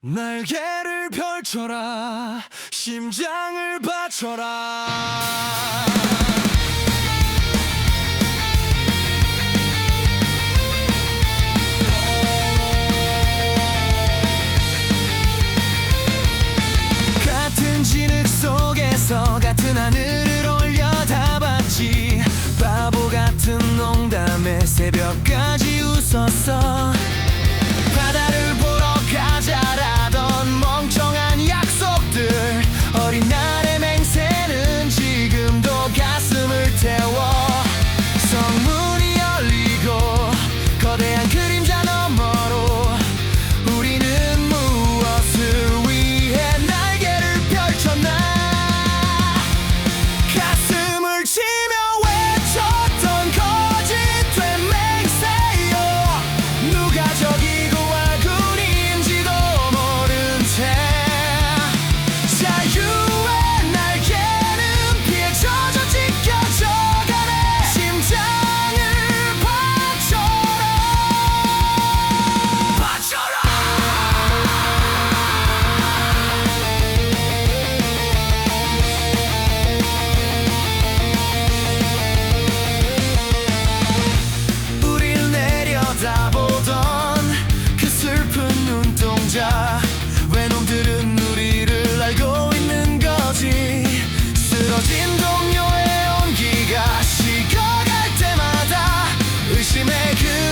날개를 펼쳐라 심장을 바쳐라. 같은 진흙 속에서 같은 하늘을 올려다봤지. 바보 같은 농담에 새벽까지 웃었어. めく